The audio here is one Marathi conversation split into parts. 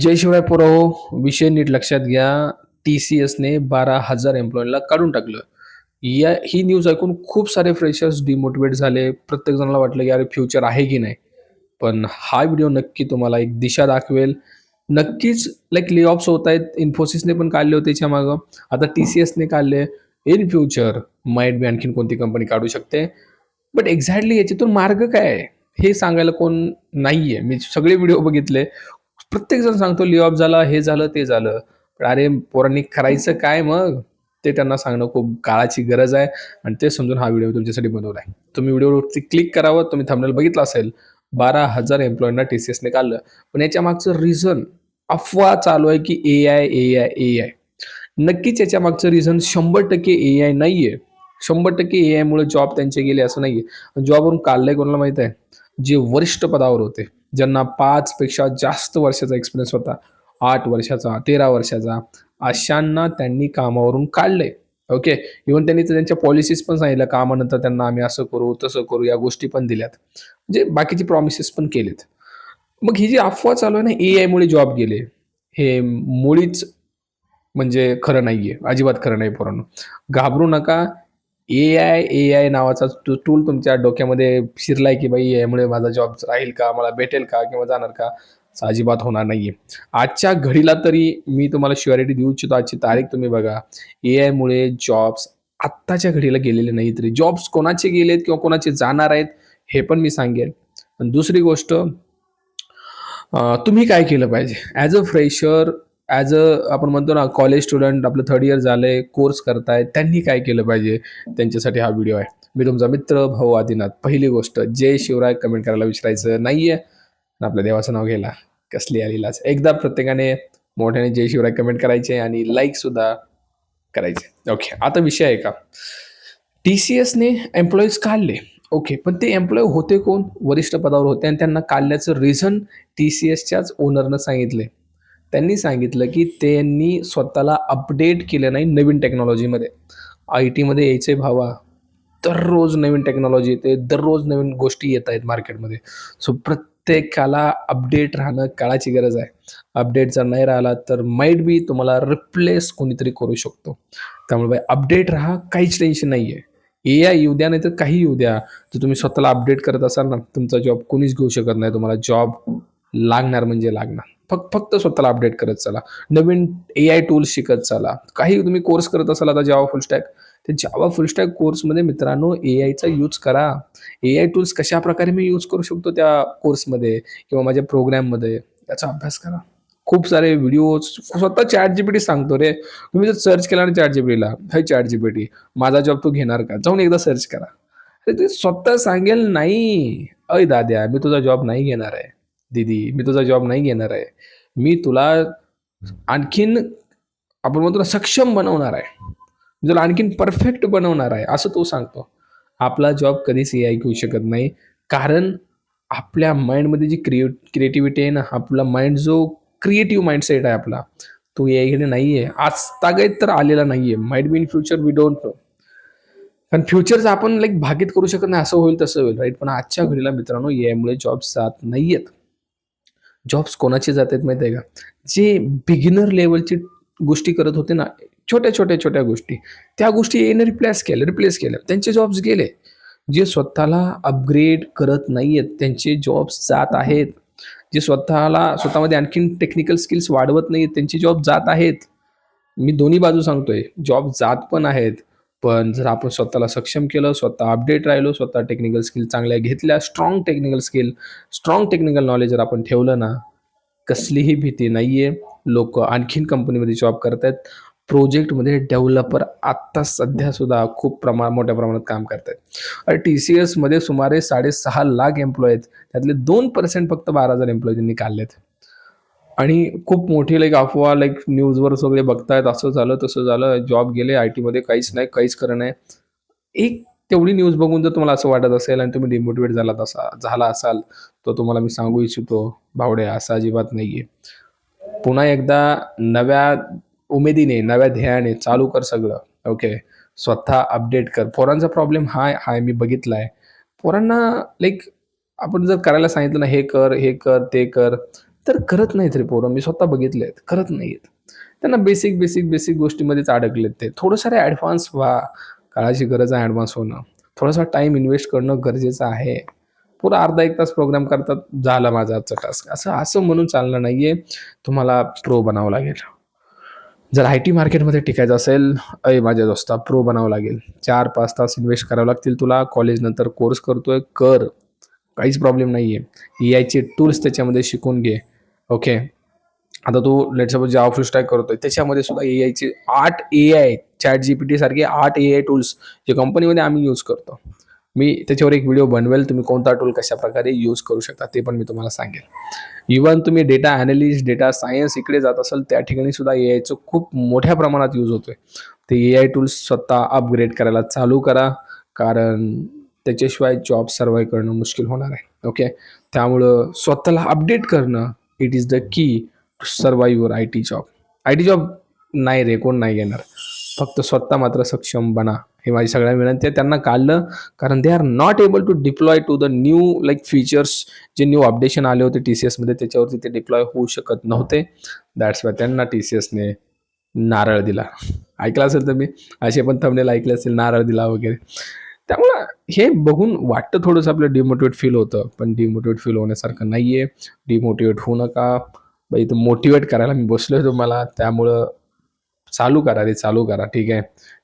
जय शिवराय पोराहो विषय नीट लक्षात घ्या. टी सी एसने बारा हजार एम्प्लॉईला काढून टाकलं. या ही न्यूज ऐकून खूप सारे फ्रेशर्स डिमोटिवेट झाले. प्रत्येक जणाला वाटलं की अरे फ्युचर आहे की नाही? पण हा व्हिडिओ नक्की तुम्हाला एक दिशा दाखवेल. नक्कीच लाईक ले ऑफ्स होत आहेत. इन्फोसिसने पण काढले होते त्याच्या मागं. आता टी सी एसने काढले. इन फ्युचर माइट बी आणखीन कोणती कंपनी काढू शकते. बट एक्झॅक्टली याच्यातून मार्ग काय आहे? हे सांगायला कोण नाहीये. मी सगळे व्हिडिओ बघितले. प्रत्येकजण सांगतो लिऑफ झाला हे झालं ते झालं. पण अरे पोरांनी करायचं काय मग? ते त्यांना सांगणं खूप काळाची गरज आहे आणि ते समजून हा व्हिडिओ तुमच्यासाठी बनवला आहे तुम्ही व्हिडिओवरती क्लिक करावं तुम्ही थंबनेल बघितलं असेल बारा हजार एम्प्लॉईंना टी सी एसने काढलं. पण याच्या मागचं रिझन अफवा चालू आहे की A I A I A I नक्कीच याच्या मागचं रिझन शंभर टक्के ए आय नाही आहे शंभर टक्के ए आयमुळे जॉब त्यांचे गेले असं नाही आहे जॉबवरून काढलंय कोणाला माहीत आहे? जे वरिष्ठ पदावर होते. ज्यांना पाचपेक्षा जास्त वर्षाचा एक्सपिरियन्स होता. आठ वर्षाचा तेरा वर्षाचा अशांना त्यांनी कामावरून काढलंय ओके इव्हन त्यांनी तर त्यांच्या पॉलिसीज पण सांगितल्या. कामानंतर त्यांना आम्ही असं करू तसं करू या गोष्टी पण दिल्यात. म्हणजे बाकीचे प्रॉमिसेस पण केलेत. मग ही जी अफवा चालू आहे ना ए आयमुळे जॉब गेले. हे मुळीच म्हणजे खरं नाहीये. अजिबात खरं नाही पोरांनो. घाबरू नका. ए आय ए आय नावाचा टूल तुमच्या डोक्यामध्ये शिरलाय की बाई यामुळे माझा जॉब राहील का? मला भेटेल का किंवा जाणार का? अजिबात होणार नाहीये. आजच्या घडीला तरी मी तुम्हाला शुअरिटी देऊ इच्छितो. आजची तारीख तुम्ही बघा. ए आयमुळे जॉब्स आत्ताच्या घडीला गेलेले नाही तरी जॉब्स कोणाचे गेलेत किंवा कोणाचे जाणार आहेत हे पण मी सांगेल दुसरी गोष्ट तुम्ही काय केलं पाहिजे? As a fresher as a आपण म्हणतो ना कॉलेज स्टुडंट आपलं थर्ड इयर झालंय कोर्स करताय त्यांनी काय केलं पाहिजे? त्यांच्यासाठी हा व्हिडिओ आहे. मी तुमचा मित्र भाऊ आदिनाथ. पहिली गोष्ट जय शिवराय कमेंट करायला विसरायचं नाहीये. आपल्या देवाचं नाव घ्यायला कसली आलीलाच एकदा प्रत्येकाने मोठ्याने जय शिवराय कमेंट करायचे आणि लाईक सुद्धा करायचे. ओके आता विषय आहे का? टी सी एसने एम्प्लॉईज काढले. ओके पण ते एम्प्लॉय होते कोण? वरिष्ठ पदावर होते आणि त्यांना काढल्याचं रिझन टी सी एसच्याच ओनरनं सांगितले त्यांनी सांगितलं की त्यांनी स्वतःला अपडेट केलं नाही नवीन टेक्नॉलॉजीमध्ये आय टीमध्ये यायचे भावा. दररोज नवीन टेक्नॉलॉजी येते दररोज नवीन गोष्टी येत आहेत मार्केटमध्ये सो प्रत्येकाला अपडेट राहणं काळाची गरज आहे. अपडेट जर नाही राहिला तर माईट बी तुम्हाला रिप्लेस कोणीतरी करू शकतो. त्यामुळे बाई अपडेट राहा काहीच टेन्शन नाही आहे ए आय येऊ द्या नाही तर काही येऊ द्या. जर तुम्ही स्वतःला अपडेट करत असाल ना तुमचा जॉब कोणीच घेऊ शकत नाही. तुम्हाला जॉब लागणार म्हणजे लागणार. फक्त फक्त स्वतःला अपडेट करत चला. नवीन ए आय टूल्स शिकत चला. काही तुम्ही कोर्स करत असाल आता जावा फुल स्टॅक ते जावा फुल स्टॅक कोर्समध्ये मित्रांनो ए आयचा यूज करा. ए आय टूल्स कशा प्रकारे मी यूज करू शकतो त्या कोर्समध्ये किंवा माझ्या प्रोग्राममध्ये याचा अभ्यास करा. खूप सारे व्हिडिओज स्वतः चॅट जीपीटी सांगतो रे. तुम्ही जर सर्च केला ना चॅट जीपीटीला हाय चॅट जीपीटी माझा जॉब तू घेणार का? जाऊन एकदा सर्च करा. अरे ते स्वतः सांगेल नाही. अय दाद्या मी तुझा जॉब नाही घेणार आहे. दीदी मी तुझा जॉब नाही घेणार आहे. मी तुला आणखीन आपण म्हणतो ना सक्षम बनवणार आहे. मी तुला आणखीन परफेक्ट बनवणार आहे असं तो सांगतो. आपला जॉब कधीच ए आय घेऊ शकत नाही. कारण आपल्या माइंडमध्ये जी क्रिए क्रिएटिव्हिटी आहे ना आपला माइंड जो क्रिएटिव्ह माइंडसेट आहे आपला तो ए आयकडे नाही आहे आज तागायत तर आलेला नाही आहे might be in future we don't know कारण फ्युचरचं आपण लाईक भागीत करू शकत नाही असं होईल तसं होईल राईट पण आजच्या घडीला मित्रांनो ए आयमुळे जॉब्स जात नाही आहेत जॉब्स कोणाचे जात आहेत माहिती आहे का? जे बिगिनर लेवलची गोष्टी करत होते ना छोट्या छोट्या छोट्या गोष्टी. त्या गोष्टी एने रिप्लेस केल्या रिप्लेस केल्या. त्यांचे जॉब्स गेले. जे स्वतःला अपग्रेड करत नाही आहेत त्यांचे जॉब्स जात आहेत. जे स्वतःला स्वतःमध्ये आणखीन टेक्निकल स्किल्स वाढवत नाही आहेत त्यांचे जॉब जात आहेत. मी दोन्ही बाजू सांगतोय. जॉब जात पण आहेत. पण जर आपण स्वतःला सक्षम केलं स्वतः अपडेट राहिलो स्वतः टेक्निकल स्किल चांगल्या घेतल्या strong technical skill strong technical knowledge जर आपण ठेवलं ना कसलीही भीती नाही आहे लोक आणखीन कंपनीमध्ये जॉब करत आहेत प्रोजेक्टमध्ये डेव्हलपर आत्ता सध्यासुद्धा खूप प्रमाण मोठ्या प्रमाणात काम करत आहेत आणि टी सी एसमध्ये सुमारे साडेसहा लाख एम्प्लॉय आहेत. त्यातले दोन पर्सेंट फक्त बारा हजार एम्प्लॉय काढलेत. आणि खूप मोठी लाईक अफवा लाईक न्यूजवर सगळे बघतायत असं झालं तसं झालं जॉब गेले आय टीमध्ये काहीच नाही काहीच खरं नाही. एक तेवढी न्यूज बघून जर तुम्हाला असं वाटत असेल आणि तुम्ही डिमोटिवेट झाला तसा झाला असाल तर तुम्हाला मी सांगू इच्छितो भावडे असं अजिबात नाही आहे पुन्हा एकदा नव्या उमेदीने नव्या ध्येयाने चालू कर सगळं ओके स्वतः अपडेट कर. पोरांचा प्रॉब्लेम हाय हाय मी बघितला आहे पोरांना लाईक आपण जर करायला सांगितलं ना हे कर हे कर ते कर तर करत नाहीत रे पोरं. मी स्वतः बघितले आहेत. करत नाहीत. त्यांना बेसिक बेसिक बेसिक गोष्टीमध्येच अडकलेत ते. थोडंसं ॲडव्हान्स व्हा. काळाची गरज आहे ॲडव्हान्स होणं. थोडासा टाईम इन्व्हेस्ट करणं गरजेचं आहे. पुरा अर्धा एक तास प्रोग्राम करतात. झाला माझा आजचा टास्क असं असं म्हणून चालणार नाही आहे तुम्हाला प्रो बनावं लागेल. जर आय टी मार्केटमध्ये टिकायचं असेल अय माझ्या दोस्ता प्रो बनावं लागेल. चार पाच तास इन्व्हेस्ट करावं लागतील तुला. कॉलेजनंतर कोर्स करतोय. कर. काहीच प्रॉब्लेम नाही आहे ए आयचे टूल्स त्याच्यामध्ये शिकून घे. ओके आता तू let suppose job full strike करतोय त्याच्यामध्ये सुद्धा ए आयचे आठ A I chat G P T सारखे आठ ए आय टूल्स जे कंपनीमध्ये आम्ही यूज करतो. मी त्याच्यावर एक व्हिडिओ बनवेल तुम्ही कोणता टूल कशा प्रकारे यूज करू शकता ते पण मी तुम्हाला सांगेल. इवन तुम्ही डेटा ॲनालिस्ट डेटा सायन्स इकडे जात असाल त्या ठिकाणी सुद्धा ए आयचं खूप मोठ्या प्रमाणात यूज होतोय. ते ए आय टूल्स स्वतः अपग्रेड करायला चालू करा. कारण त्याच्याशिवाय जॉब सर्वाईव्ह करणं मुश्किल होणार आहे. ओके त्यामुळं स्वतःला अपडेट करणं it is the key to survive your I T job I T job नाही रे कोण नाही घेणार. फक्त स्वतः मात्र सक्षम बना. हे माझी सगळ्या विनंती आहे. त्यांना काढलं कारण they are not able to deploy to the new like features जे न्यू अपडेशन आले होते टी सी एसमध्ये त्याच्यावरती ते डिप्लॉय होऊ शकत नव्हते. दॅट्स वाय त्यांना टी सी एसने नारळ दिला. ऐकलं असेल तर मी असे पण थंबनेल ऐकले असेल नारळ दिला वगैरे. त्यामुळं हे बघून वाटतं थोडंसं आपलं डिमोटिवेट फील होतं पण डिमोटिवेट फील होण्यासारखं नाही आहे डिमोटिवेट होऊ नका. बाई इथं मोटिवेट करायला मी बसलो आहे तुम्हाला. त्यामुळं चालू करा रे चालू करा. ठीक आहे?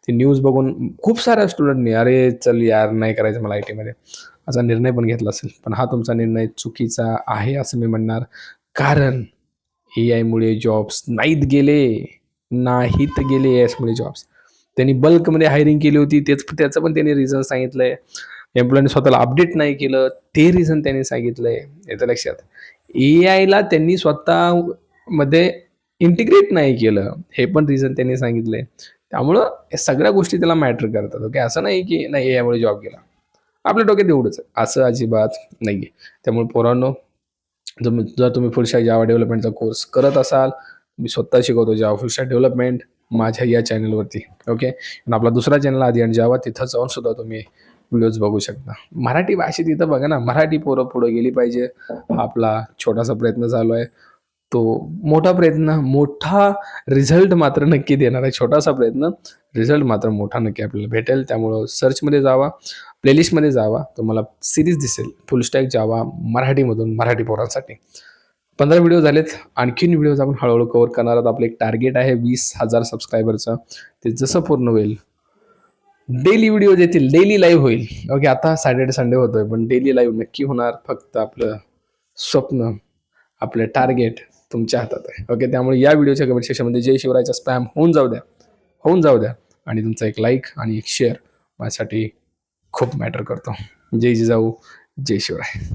ती न्यूज बघून खूप साऱ्या स्टुडंटनी अरे चल यार नाही करायचं मला आय टीमध्ये असा निर्णय पण घेतला असेल. पण हा तुमचा निर्णय चुकीचा आहे असं मी म्हणणार. कारण ए आयमुळे जॉब्स नाहीत गेले. नाहीत गेले ए जॉब्स त्यांनी बल्कमध्ये हायरिंग केली होती. तेच त्याचं पण त्यांनी रिझन सांगितलं आहे स्वतःला अपडेट नाही केलं. ते रिझन त्यांनी सांगितलंय. येतं लक्षात. ए आयला त्यांनी स्वतःमध्ये इंटिग्रेट नाही केलं. हे पण रिझन त्यांनी सांगितलं आहे त्यामुळं या सगळ्या गोष्टी त्याला मॅटर करतात. ओके असं नाही की नाही यामुळे जॉब गेला आपल्या डोक्यात एवढंच. असं अजिबात नाही आहे त्यामुळे पोरांनो तुम्ही जर तुम्ही फुलशा जावा डेव्हलपमेंटचा कोर्स करत असाल मी स्वतः शिकवतो जावा फुलशा डेव्हलपमेंट माझ्या या चॅनलवरती. ओके आणि आपला दुसरा चॅनल आधी आणि जावा तिथं जाऊन सुद्धा तुम्ही व्हिडिओज बघू शकता. मराठी भाषेत इथं बघा ना मराठी पोरं पुढं गेली पाहिजे. हा आपला छोटासा प्रयत्न चालू आहे. तो मोठा प्रयत्न मोठा रिझल्ट मात्र नक्की देणार आहे. छोटासा प्रयत्न रिझल्ट मात्र मोठा नक्की आपल्याला भेटेल. त्यामुळं सर्चमध्ये जावा प्लेलिस्टमध्ये जावा. तुम्हाला सिरीज दिसेल. फुल स्टॅक जावा मराठीमधून मराठी पोरांसाठी. पंधरा व्हिडिओ झालेत. आणखीन व्हिडिओज आपण हळूहळू कवर करणार आहोत. आपलं एक टार्गेट आहे वीस हजार सबस्क्रायबरचं ते जसं पूर्ण होईल. डेली व्हिडिओज येतील डेली लाईव्ह होईल. ओके आता सॅटर्डे संडे होतोय पण डेली लाईव्ह नक्की होणार फक्त आपलं स्वप्न आपलं टार्गेट तुमच्या हातात आहे. ओके त्यामुळे या व्हिडिओच्या कमेंट सेक्शनमध्ये जय शिवरायचा स्पॅम होऊन जाऊ द्या. होऊन जाऊ द्या. आणि तुमचा एक लाईक आणि एक शेअर माझ्यासाठी खूप मॅटर करतो. जय जिजाऊ जय शिवराय.